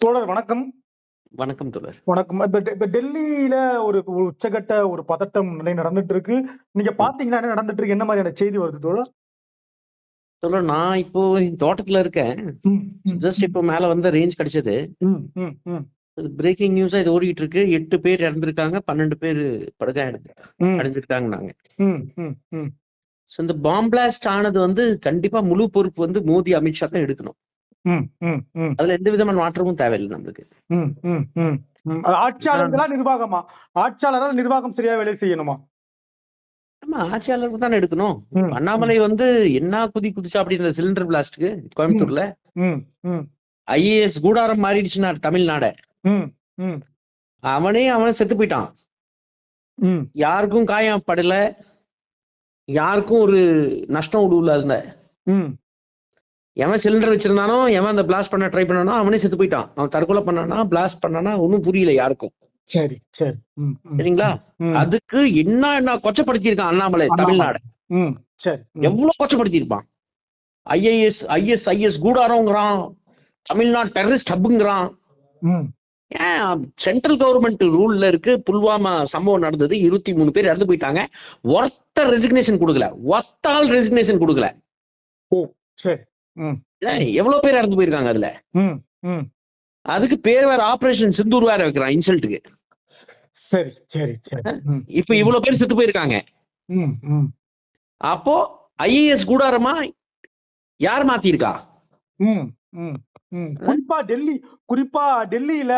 தோழர் வணக்கம். வணக்கம் தோழர். வணக்கம். இப்ப டெல்லியில ஒரு உச்சகட்ட ஒரு பதட்டம் நிலை நடந்துட்டு இருக்கு நீங்க பாத்தீங்கன்னா என்ன நடந்துட்டு இருக்கு என்ன மாதிரியான செய்தி வருது தோழர்? தோழர் நான் இப்போ தோட்டத்துல இருக்கேன். ஜஸ்ட் இப்போ மேல வந்த ரேஞ்ச் கிடைச்சது. பிரேக்கிங் நியூஸா இது ஓடிட்டு இருக்கு எட்டு பேர் இறந்திருக்காங்க. பன்னெண்டு பேர் படுகாயம் ம், அடைஞ்சிருக்காங்க நாங்க இந்த பாம் பிளாஸ்ட் ஆனது வந்து கண்டிப்பா முழு பொறுப்பு வந்து மோடி அமித்ஷா தான் எடுக்கணும். அதுல எந்த விதமான மாற்றமும் தேவையில்லை நம்மளுக்கு. ஆட்சியாளர்களா நிர்வாகமா? ஆட்சியாளரால் நிர்வாகம் சரியா வேலை செய்யணுமா? ஆமா ஆட்சியாளருக்கு தானே எடுக்கணும். அண்ணாமலை வந்து என்ன குதி குதிச்சா அப்படி இந்த சிலிண்டர் பிளாஸ்ட்க்கு கோயம்புத்தூர்ல? ஐஏஎஸ் கூடாரம் மாறிடுச்சுன்னா தமிழ்நாட. அவனே அவன் செத்து போயிட்டான். யாருக்கும் காயம் படல யாருக்கும் ஒரு நஷ்டம் உடுவல ம். எவன் சிலிண்டர் வச்சிருந்தானோ எவன் அந்த பிளாஸ்ட் பண்ண ட்ரை பண்ணானோ அவனே செத்து போயிட்டான். அவன் தற்கொலை பண்ணானா பிளாஸ்ட் பண்ணானா ஒன்றும் புரியல யாருக்கும். சரி சரி. சரிங்களா? அதுக்கு என்ன என்ன கொச்சப்படுத்தியிருக்கான் அண்ணாமலை. தமிழ்நாடு? எவ்வளவு கொச்சப்படுத்தியிருப்பான்? ஐஏஎஸ் ஐஎஸ் ஐஎஸ் கூடாரங்கிறான். தமிழ்நாடு டெரரிஸ்ட் ஹப்புங்கிறான் ஏன்? சென்ட்ரல் கவர்மெண்ட் ரூல்ல இருக்கு புல்வாமா சம்பவம் நடந்தது இருபத்தி மூணு பேர் இறந்து போயிட்டாங்க. ஒருத்த ரெசிக்னேஷன் கொடுக்கல. ஒத்தால் ரெசிக்னேஷன் கொடுக்கல. எவ்வளவு பேர் இறந்து போயிருக்காங்க அதுல. அதுக்கு பேர் வேற ஆபரேஷன் சிந்தூர் வேற வைக்கிறான் இன்சல்ட்டுக்கு சரி சரி சரி. இப்ப இவ்வளவு பேர் செத்து போயிருக்காங்க. அப்போ ஐஏஎஸ் கூடாரமா யார் மாத்திருக்கா. குறிப்பா டெல்லி குறிப்பா டெல்லியில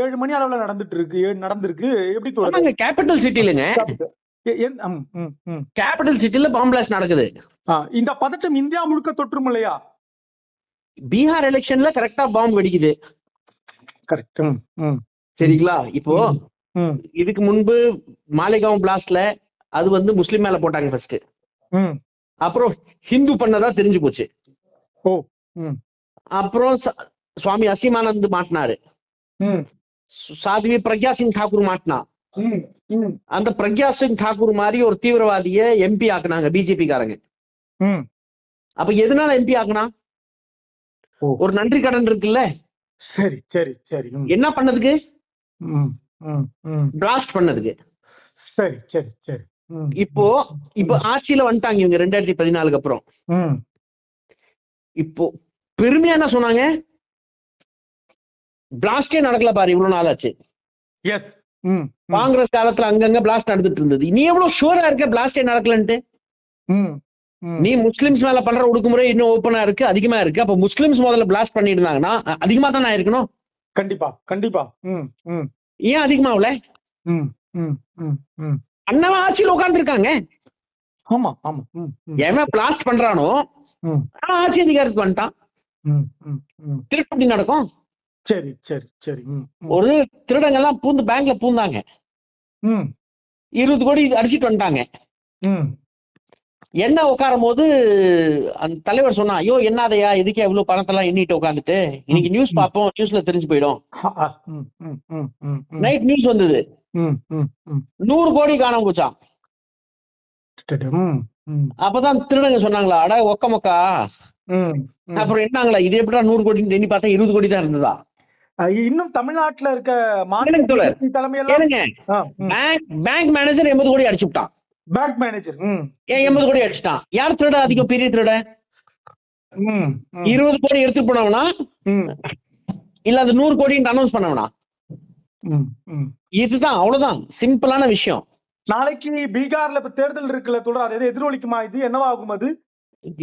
ஏழு மணி அளவுல நடந்துட்டு இருக்கு நடந்திருக்கு. எப்படி கேபிட்டல் சிட்டிலங்க. கேபிட்டல் சிட்டில பாம்பிளாஸ் நடக்குது. இந்த பதட்டம் இந்தியா முழுக்க தொற்றும் இல்லையா? பீகார் எலெக்ஷன்ல கரெக்டா பாம்பு வெடிக்குது. சரிங்களா? இப்போ இதுக்கு முன்பு மாலேகாம் பிளாஸ்ட்ல அது வந்து முஸ்லிம் மேல போட்டாங்க ஃபர்ஸ்ட் அப்புறம் ஹிந்து பண்ணதா தெரிஞ்சு போச்சு. அப்புறம் சுவாமி அசீமானந்த் மாட்டினாரு. சாத்வி பிரக்யா சிங் தாக்கூர் மாட்டினா. அந்த பிரக்யா சிங் தாக்கூர் மாதிரி ஒரு தீவிரவாதிய எம்பி ஆக்குனாங்க பிஜேபி காரங்க. அப்ப எதனால எம்பி ஆக்குனா. ஒரு நன்றி கடன் இருக்குல்ல? சரி சரி சரி என்ன பண்ணதுக்கு? பிளாஸ்ட் பண்ணதுக்கு. சரி சரி சரி இப்போ இப்போ ஆட்சியில வந்துட்டாங்க இவங்க ரெண்டாயிரத்தி பதினாலுக்கு அப்புறம். இப்போ பெருமையா என்ன சொன்னாங்க? பிளாஸ்டே நடக்கல பாரு இவ்வளவு நாள் ஆச்சு எஸ் காங்கிரஸ் காலத்துல அங்கங்க பிளாஸ்ட் நடந்துட்டு இருந்தது. நீ எவ்வளவு ஷூரா இருக்க பிளாஸ்டே நடக்கலன்ட்டு? நீ முஸ்லிம்ஸ் மேல பண்ற ஒடுக்குமுறை இன்னும் ஓப்பனா இருக்கு அதிகமா இருக்கு. அப்ப முஸ்லிம்ஸ் முதல்ல பிளாஸ்ட் பண்ணிருந்தாங்கன்னா அதிகமா தானே ஆயிருக்கணும்? கண்டிப்பா கண்டிப்பா. ம் ஏன் அதிகமாவல அண்ணவன் ஆட்சியில உட்கார்ந்துருக்காங்க. ஆமா ஆமா. எவன் பிளாஸ்ட் பண்றானோ ஆட்சி அதிகாரத்துக்கு வந்துட்டான். எப்படி நடக்கும். சரி சரி சரி. ஒரு திருடங்க எல்லாம் பூந்து பேங்க்ல பூந்தாங்க. ம். இருபது கோடி அடிச்சிட்டு வந்துட்டாங்க. ம். என்ன உட்காரும் போது அந்த தலைவர் சொன்னா ஐயோ என்னதையா எதுக்கு இவ்வளவு பணத்தெல்லாம் எண்ணிட்டு உட்காந்துட்டு? இன்னைக்கு நியூஸ் பார்ப்போம் நியூஸ்ல தெரிஞ்சு போயிடும். நைட் நியூஸ் வந்தது. நூறு கோடி காணாம போச்சான் அப்பதான் திருடங்க சொன்னாங்களா அட ஒக்க மொக்கா. அப்புறம் என்னாங்களா இது எப்படா நூறு கோடி எண்ணி பார்த்தா இருபது கோடி தான் இருந்ததா? இன்னும் தமிழ்நாட்டுல இருக்க தோழர். மாநில தலைமையெல்லாம் பேங்க் மேனேஜர் எண்பது கோடி அடிச்சு விட்டான். பேங்க் மேனேஜர் ஏன் எண்பது கோடி அடிச்சிட்டான்? யார் திருட அதிகம் பெரிய திருட? இருபது கோடி எடுத்து போனவனா? இல்ல அது நூறு கோடின்னு அனௌன்ஸ் பண்ணவனா? இதுதான் அவ்வளவுதான். சிம்பிளான விஷயம். நாளைக்கு பீகார்ல இப்ப தேர்தல் இருக்குல்ல அது எதிரொலிக்குமா இது? என்னவாகும் அது?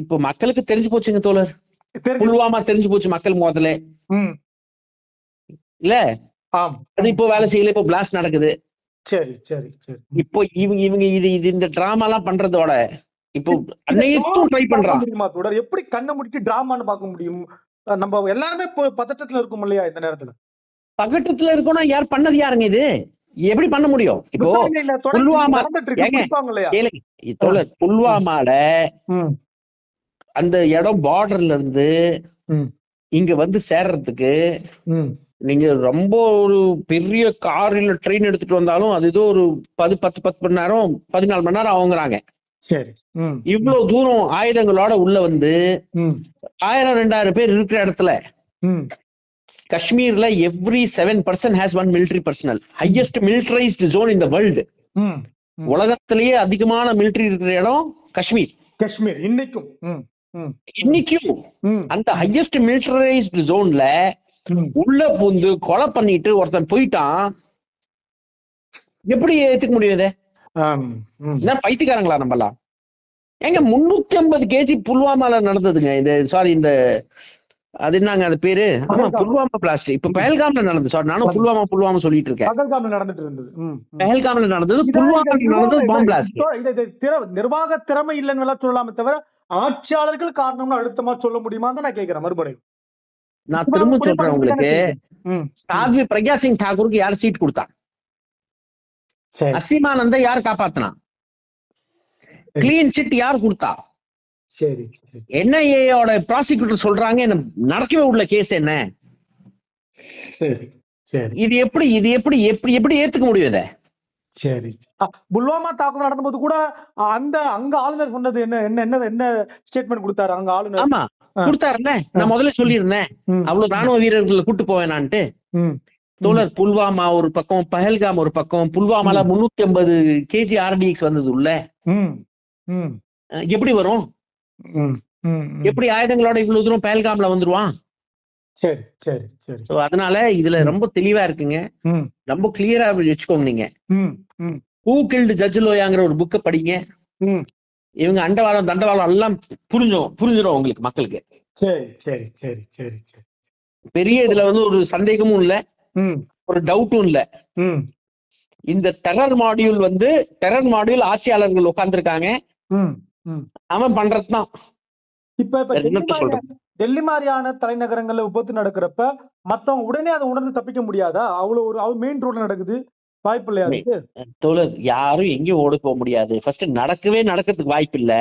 இப்போ மக்களுக்கு தெரிஞ்சு போச்சுங்க தோழர். புல்வாமா தெரிஞ்சு போச்சு மக்கள் முதல்ல இல்ல? அது இப்போ வேலை செய்யல இப்போ பிளாஸ்ட் நடக்குது. சரி சரி சரி. இப்போ இவங்க இவங்க இது இது இந்த டிராமா எல்லாம் பண்றதோட இப்போ அன்னைக்கும் ட்ரை பண்றான். தொடர் எப்படி கண்ணை முடிட்டு டிராமான்னு பார்க்க முடியும்? நம்ம எல்லாருமே பதட்டத்துல இருக்கும் இல்லையா இந்த நேரத்துல? பக்கத்துல இருக்கணும் யார் பண்ணது யாருங்க இது? எப்படி பண்ண முடியும்? இப்போ புல்வாமா- புல்வாமால அந்த இடம் பார்டர்ல இருந்து. இங்க வந்து சேர்றதுக்கு நீங்க ரொம்ப ஒரு பெரிய கார் இல்ல ட்ரெயின் எடுத்துட்டு வந்தாலும் அது ஏதோ ஒரு பது பத்து பத்து மணி நேரம் பதினாலு மணி நேரம் ஆகுங்கிறாங்க. சரி. இவ்வளவு தூரம் ஆயுதங்களோட உள்ள வந்து ஆயிரம் ரெண்டாயிரம் பேர் இருக்கிற இடத்துல காஷ்மீர்ல every seven percent has one military personnel highest militarized zone the world. உலகத்திலேயே அதிகமான military இருக்கிற இடம் காஷ்மீர். காஷ்மீர். இன்னைக்கும். இன்னைக்கும் அந்த ஹையஸ்ட் militarized ஜோன்ல. உள்ள பூந்து கொலை பண்ணிட்டு ஒருத்தன் போயிட்டான். எப்படி ஏத்துக்க முடியும் இதை. என்ன பைத்தியக்காரங்களா நம்மலாம் ஏங்க முன்னூத்தி ஐம்பது கேஜி புல்வாமால நடந்ததுங்க. இது சாரி இந்த அது என்னங்க அது பேரு? ஆமா. புல்வாமா பிளாஸ்ட் இப்ப பெஹல்காம்ல நடந்தது. சாரி நானும் புல்வாமா புல்வாமா சொல்லிட்டு இருக்கேன். பகல்காம்ல நடந்துட்டு இருந்தது. பெஹல்காம்ல நடந்தது இது நடந்தது பாம் நிர்வாக- பிளாஸ்ட் இது- இது- இது திற- நிர்வாக திறமை இல்லைன்னு எல்லாம் சொல்லலாமே தவிர ஆட்சியாளர்கள் காரணம்னு அழுத்தமா சொல்ல முடியுமா தான் நான் கேக்குறேன் மறுபடியும். நான் திரும்ப சொல்றேன் உங்களுக்கு. சாத்வி பிரக்யா சிங் தாக்கூருக்கு யார் சீட் கொடுத்தா? அசீமானந்த யார் காப்பாத்தினா? கிளீன் சிட் யார் கொடுத்தா? என்ஐஏயோட ப்ராசிக்யூட்டர் சொல்றாங்க நடக்கவே உள்ள கேஸ் என்ன? இது எப்படி இது எப்படி எப்படி எப்படி ஏத்துக்க முடியும் இதை? சரி புல்வாமா தாக்குதல் நடந்தபோது கூட அந்த அங்க ஆளுநர் சொன்னது என்ன என்ன என்ன என்ன ஸ்டேட்மெண்ட் கொடுத்தாரு? அங்க ஆளுநர். ஆமா. ஆ. கொடுத்தாருல்ல? நான் முதல்ல சொல்லியிருந்தேன். அவ்வளவு ராணுவ வீரர்களை கூட்டு போவேனான்ட்டு. தோழர் புல்வாமா ஒரு பக்கம் பஹல்காம் ஒரு பக்கம் புல்வாமால முன்னூத்தி ஐம்பது கேஜி ஆர்டிஎக்ஸ் வந்தது உள்ள. எப்படி வரும். எப்படி ஆயுதங்களோட இவ்வளவு தூரம் பஹல்காம்ல வந்துருவான்? சரி சரி சரி. சோ அதனால இதுல ரொம்ப தெளிவா இருக்குங்க. ரொம்ப கிளியரா வச்சுக்கோங்க நீங்க. ஹூ கில்டு ஜட்ஜ் லோயாங்கிற ஒரு புக்கை படிங்க. இவங்க அண்டவாளம் தண்டவாளம் எல்லாம் புரிஞ்சிடும் புரிஞ்சிடும் உங்களுக்கு மக்களுக்கு. சரி சரி சரி சரி சரி. பெரிய இதுல வந்து ஒரு சந்தேகமும் இல்ல ஒரு டவுட்டும் இல்ல. இந்த டெரர் மாடியூல் வந்து டெரர் மாடியூல் ஆட்சியாளர்கள் உட்கார்ந்திருக்காங்க. அவன் பண்றதுதான். இப்ப இப்ப டெல்லி மாதிரியான தலைநகரங்கள்ல விபத்து நடக்கிறப்ப மத்தவங்க உடனே அதை உணர்ந்து தப்பிக்க முடியாதா? அவ்வளவு ஒரு மெயின் ரோட்ல நடக்குது. வாய்ப்பு இல்லையா தோழர் யாரும் எங்கேயும் ஓடி போக முடியாது. ஃபர்ஸ்ட் நடக்கவே நடக்கிறதுக்கு வாய்ப்பு இல்ல.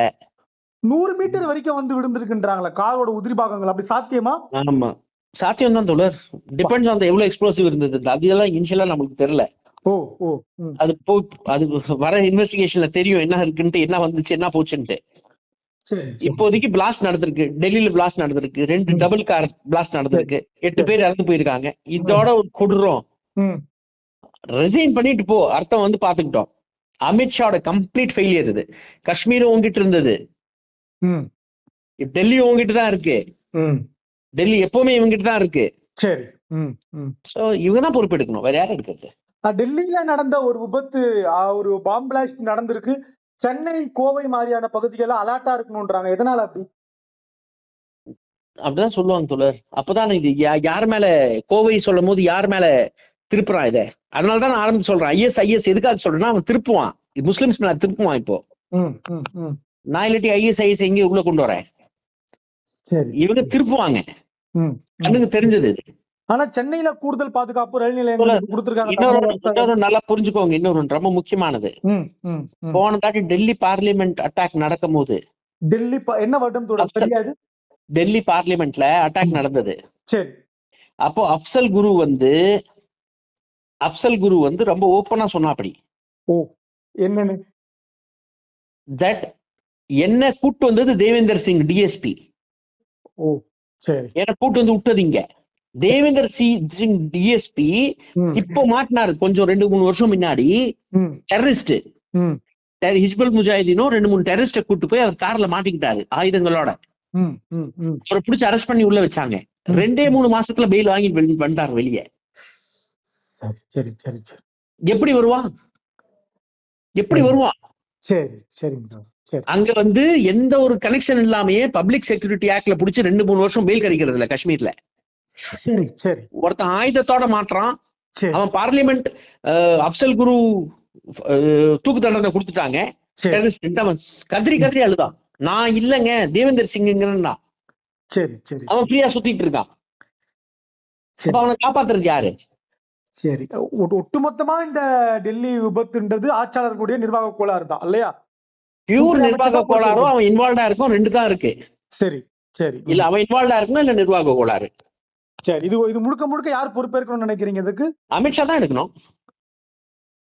நூறு மீட்டர் வரைக்கும் வந்து விழுந்திருக்குன்றாங்களே காரோட உதிரி பாகங்கள் அப்படி சாத்தியமா? ஆமா. சாத்தியம் தான் தோழர். டிபெண்ட்ஸ் ஆன் எவ்வளவு எக்ஸ்ப்ளோசிவ் இருந்தது. அதெல்லாம் இனிஷியலா நமக்கு தெரியல. ஓ ஓ அது போ அது வர இன்வெஸ்டிகேஷன்ல தெரியும் என்ன இருக்குன்ட்டு என்ன வந்துச்சு என்ன போச்சுன்ட்டு. இப்போதைக்கு பிளாஸ்ட் நடந்திருக்கு. டெல்லியில பிளாஸ்ட் நடந்திருக்கு. ரெண்டு. டபுள் கார் பிளாஸ்ட் நடந்திருக்கு. எட்டு பேர் இறந்து போயிருக்காங்க. இதோட ஒரு கொடூரம் ம், ரிசைன் பண்ணிட்டு போ. அர்த்தம் வந்து பாத்துக்கிட்டோம் அமித்ஷாவோட கம்ப்ளீட் ஃபெயிலியர் இது. காஷ்மீர் உங்ககிட்ட இருந்தது. டெல்லி உங்ககிட்ட தான் இருக்கு. டெல்லி எப்பவுமே இவங்கிட்ட தான் இருக்கு. சரி. சோ இவங்க தான் பொறுப்பு எடுக்கணும் வேற யாரும் எடுக்கிறது? டெல்லியில நடந்த ஒரு விபத்து ஒரு பாம் பிளாஸ்ட் நடந்திருக்கு. சென்னை கோவை மாதிரியான பகுதிகள்ல அலர்ட்டா இருக்கணும்ன்றாங்க. எதனால அப்படி? அப்படிதான் சொல்லுவாங்க தோழர். அப்பதான் இது யார் மேல கோவை சொல்லும் போது யார் மேல திருப்புறான் இதை. அதனாலதான் நான் ஆரம்பிச்சு சொல்றேன். ஐஎஸ் ஐஎஸ் எதுக்காக சொல்றேன்னா அவன் திருப்புவான். முஸ்லிம்ஸ் மேல திருப்புவான் இப்போ. நான் இல்லாட்டி ஐஎஸ் ஐஎஸ் எங்க உள்ள கொண்டு வரேன். இவங்க திருப்புவாங்க. கண்ணுக்கு தெரிஞ்சது. ஆனா சென்னையில கூடுதல் பாதுகாப்பு ரயில் நிலையங்களுக்கு கொடுத்திருக்காங்க. நல்லா புரிஞ்சுக்கோங்க இன்னொரு ரொம்ப முக்கியமானது. போன தாட்டி டெல்லி பார்லிமெண்ட் அட்டாக் நடக்கும் போது டெல்லி என்ன வருடம். தெரியாது டெல்லி பார்லிமெண்ட்ல அட்டாக் நடந்தது. சரி. அப்போ அப்சல் குரு வந்து அப்சல் குரு வந்து ரொம்ப ஓப்பனா சொன்னாப்படி ஓ என்னன்னு? தட் என்ன கூட்டு வந்தது தேவேந்தர் சிங் டிஎஸ்பி ஓ சரி. என்ன கூட்டு வந்து விட்டது இங்க தேவேந்தர் சி சிங் டிஎஸ்பி இப்போ மாட்டினாரு கொஞ்சம் ரெண்டு மூணு வருஷம் முன்னாடி. டெரரிஸ்ட் ஹிஸ்புல் முஜாஹிதீனும் ரெண்டு மூணு டெரரிஸ்ட கூட்டு போய் அவர் கார்ல மாட்டிக்கிட்டாரு ஆயுதங்களோட. அவரை பிடிச்சி அரெஸ்ட் பண்ணி உள்ள வச்சாங்க. ரெண்டே மூணு மாசத்துல பெயில் வாங்கி வந்துட்டார் வெளியே. சரி சரி சரி சரி. எப்படி வருவான் எப்படி வருவான் சரி சரிங்க சரி. அங்க வந்து எந்த ஒரு கனெக்ஷன் இல்லாமயே பப்ளிக் செக்யூரிட்டி ஆக்ட்ல புடிச்சு ரெண்டு மூணு வருஷம் பெயில் கிடைக்கிறது இல்ல காஷ்மீர்ல. சரி சரி. ஒருத்தன் ஆயுதத்தோட மாற்றான். அவன் பார்லிமெண்ட் அப்சல் குரு தூக்கு தண்டனை கொடுத்துட்டாங்க. கதறி கதறி அழுதான் நான் இல்லங்க தேவேந்தர் சிங்ங்கிறா சரி சரி. அவன் ஃப்ரீயா சுத்திட்டு இருக்கான். அவனை காப்பாத்துறது யாரு? சரி. ஒட்டு- ஒட்டுமொத்தமா இந்த டெல்லி விபத்துன்றது ஆட்சியாளர்களுடைய நிர்வாக கோளாறு தான் இல்லையா? பியூர் நிர்வாக நமக்கு கோளாறோ அவன் இன்வால்வ்டா இருக்கும் ரெண்டு தான் இருக்கு. சரி சரி. இல்ல அவன் இன்வால்வ்டா இருக்கணும் இல்ல நிர்வாக கோளாறு? சரி இது இது முழுக்க முழுக்க யார் பொறுப்பேற்கணும்னு நினைக்கிறீங்க இதுக்கு? அமித்ஷா தான் எடுக்கணும்.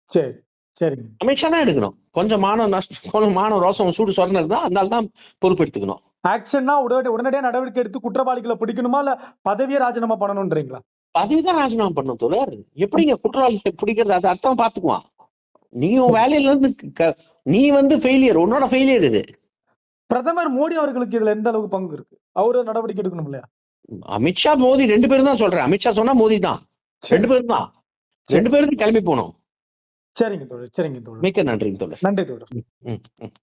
சரி சரிங்க. அமித்ஷா தான் எடுக்கணும். கொஞ்சம் மானம் நஷ்டம் கொஞ்சம் மானம் ரோசம் சூடு சொரணர் தான் அதனால தான் பொறுப்பெடுத்துக்கணும். ஆக்ஷன்னா உடனடி உடனடியா நடவடிக்கை எடுத்து குற்றவாளிகளை பிடிக்கணுமா இல்ல பதவியை ராஜினாமா பண்ணணும்ன்றீங்களா? பதவிதான் ராஜினாமா பண்ணும் தோழர். எப்படிங்க குற்றவாளி பிடிக்கிறது? அது அர்த்தம் பாத்துக்குவான். நீ உன் வேலையில இருந்து நீ வந்து ஃபெயிலியர் உன்னோட ஃபெயிலியர் இது. பிரதமர் மோடி அவர்களுக்கு இதுல எந்த அளவுக்கு பங்கு இருக்கு? அவரு நடவடிக்கை எடுக்கணும் இல்லையா? அமித்ஷா மோடி ரெண்டு பேரும் தான் சொல்றேன். அமித்ஷா சொன்னா மோடி தான். ரெண்டு பேரும் தான். ரெண்டு பேரும் கிளம்பி போகணும் சரிங்க தோழர் சரிங்க தோழர். மிக்க நன்றிங்க தோழர். நன்றி தோழர். ம், ம்.